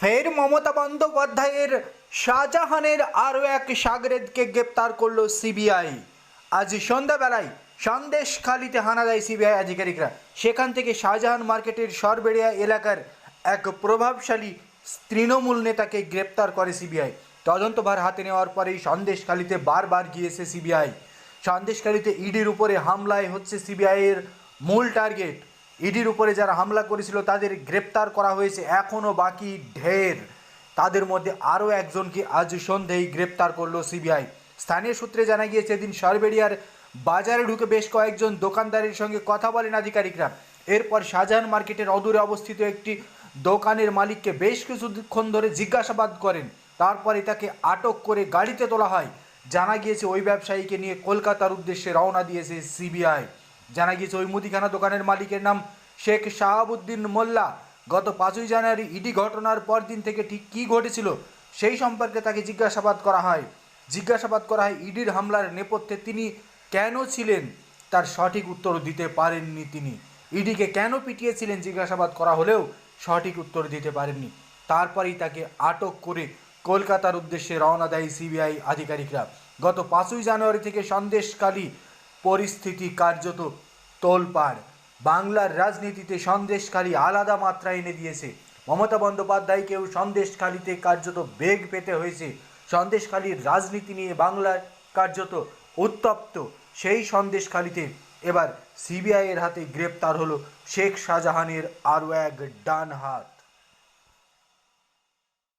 ফের মমতা বন্দ্যোপাধ্যায়ের শাহজাহানের আরও এক সাগরেদকে গ্রেপ্তার করল সিবিআই। আজ সন্ধ্যাবেলায় সন্দেশখালিতে হানা দেয় সিবিআই আধিকারিকরা। সেখান থেকে শাহজাহান মার্কেটের সরবেড়িয়া এলাকার এক প্রভাবশালী তৃণমূল নেতাকে গ্রেপ্তার করে সিবিআই। তদন্তভার হাতে নেওয়ার পরেই সন্দেশখালিতে বারবার গিয়েছে সিবিআই। সন্দেশখালিতে ইডির উপরে হামলায় হচ্ছে সিবিআইয়ের মূল টার্গেট। ইডির উপরে যারা হামলা করেছিল, তাদের গ্রেপ্তার করা হয়েছে। এখনও বাকি ঢের। তাদের মধ্যে আরও একজনকে আজ সন্ধেই গ্রেপ্তার করল সিবিআই। স্থানীয় সূত্রে জানা গিয়েছে, এদিন সরবেরিয়ার বাজারে ঢুকে বেশ কয়েকজন দোকানদারের সঙ্গে কথা বলেন আধিকারিকরা। এরপর শাহজাহান মার্কেটের অদূরে অবস্থিত একটি দোকানের মালিককে বেশ কিছুক্ষণ ধরে জিজ্ঞাসাবাদ করেন। তারপরে তাকে আটক করে গাড়িতে তোলা হয়। জানা গিয়েছে, ওই ব্যবসায়ীকে নিয়ে কলকাতার উদ্দেশ্যে রওনা দিয়েছে সিবিআই। জানা গিয়েছে, ওই মুদিখানা দোকানের মালিকের নাম শেখ শাহাবুদ্দিন মোল্লা। গত পাঁচই জানুয়ারি ইডি ঘটনার পর দিন থেকে ঠিক কী ঘটেছিল সেই সম্পর্কে তাকে জিজ্ঞাসাবাদ করা হয়। জিজ্ঞাসাবাদ করা হয়, ইডির হামলার নেপথ্যে তিনি কেন ছিলেন? তার সঠিক উত্তর দিতে পারেননি তিনি। ইডিকে কেন পিটিয়েছিলেন জিজ্ঞাসাবাদ করা হলেও সঠিক উত্তর দিতে পারেননি। তারপরেই তাকে আটক করে কলকাতার উদ্দেশ্যে রওনা দেয় সিবিআই আধিকারিকরা। গত পাঁচই জানুয়ারি থেকে সন্দেশকালী পরিস্থিতি কার্যত তোলপাড়। বাংলার রাজনীতিতে সন্দেশকালী আলাদা মাত্রা এনে দিয়েছে। মমতা বন্দ্যোপাধ্যায়কেও সন্দেশখালীতে কার্যত বেগ পেতে হয়েছে। সন্দেশখালীর রাজনীতি নিয়ে বাংলার কার্যত উত্তপ্ত। সেই সন্দেশখালীতে এবার সিবিআইয়ের হাতে গ্রেপ্তার হলো শেখ শাহজাহানের আরও এক ডান হাত